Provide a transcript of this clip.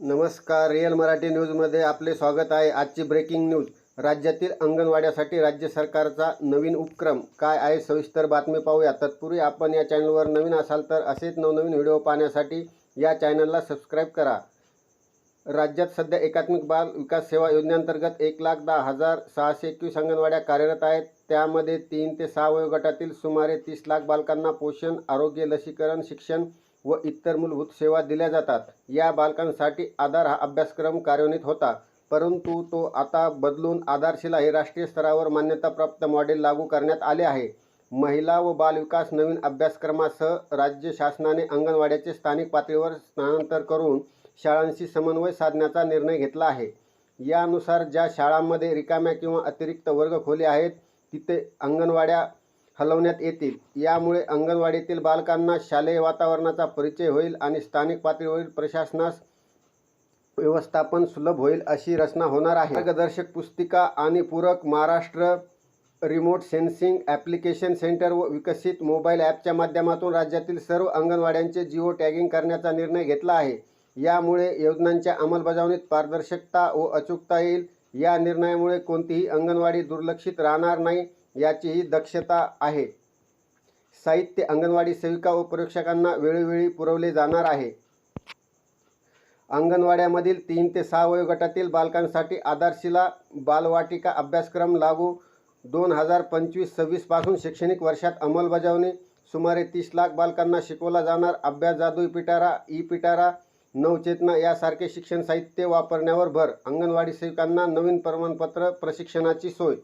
नमस्कार रिअल मराठी न्यूजमध्ये आपले स्वागत आहे. आजची ब्रेकिंग न्यूज राज्यातील अंगणवाड्यासाठी राज्य सरकारचा नवीन उपक्रम. काय आहे? सविस्तर बातमी पाहूया. तत्पूर्वी आपण या चॅनलवर नवीन असाल तर असेच नवनवीन व्हिडिओ पाहण्यासाठी या चॅनलला सबस्क्राईब करा. राज्यात सध्या एकात्मिक बाल विकास सेवा योजनेअंतर्गत एक लाख दहा हजार सहाशे एकवीस अंगणवाड्या कार्यरत आहेत. त्यामध्ये तीन ते सहा वयोगटातील सुमारे तीस लाख बालकांना पोषण आरोग्य लसीकरण शिक्षण व इतर मूलभूत सेवा दिल्या जातात. या बालकांसाठी आधार हा अभ्यासक्रम कार्यान्वित होता. परंतु तो आता बदलून आधारशिला हे राष्ट्रीय स्तरावर मान्यताप्राप्त मॉडेल लागू करण्यात आले आहे. महिला व बालविकास नवीन अभ्यासक्रमासह राज्य शासनाने अंगणवाड्याचे स्थानिक पातळीवर स्थानांतर करून शाळांशी समन्वय साधण्याचा निर्णय घेतला आहे. यानुसार ज्या शाळांमध्ये रिकाम्या किंवा अतिरिक्त वर्ग खोली आहेत तिथे अंगणवाड्या हलवण्यात येतील. यामुळे अंगणवाडीतील बालकांना शालेय वातावरणाचा परिचय होईल आणि स्थानिक पातळीवरील प्रशासनास व्यवस्थापन सुलभ होईल अशी रचना होणार आहे. मार्गदर्शक पुस्तिका आणि पूरक Maharashtra remote sensing application centre व विकसित मोबाईल ॲपच्या माध्यमातून राज्यातील सर्व अंगणवाड्यांचे जिओ टॅगिंग करण्याचा निर्णय घेतला आहे. यामुळे योजनांच्या अंमलबजावणीत पारदर्शकता व अचूकता येईल. या निर्णयामुळे कोणतीही अंगणवाडी दुर्लक्षित राहणार नाही. याचीही दक्षता आहे. साहित्य अंगणवाडी सेविका व परीक्षकांना वेळोवेळी पुरवले जाणार आहे. अंगणवाड्यामधील तीन ते सहा वयोगटातील बालकांसाठी आधारशिला बालवाटिका अभ्यासक्रम लागू दोन हजार पंचवीस सव्वीसपासून शैक्षणिक वर्षात अंमलबजावणी सुमारे तीस लाख बालकांना शिकवला जाणार अभ्यास जादू पिटारा ई पिटारा नवचेतना यासारखे शिक्षण साहित्य वापरण्यावर भर. अंगणवाडी सेविकांना नवीन प्रमाणपत्र प्रशिक्षणाची सोय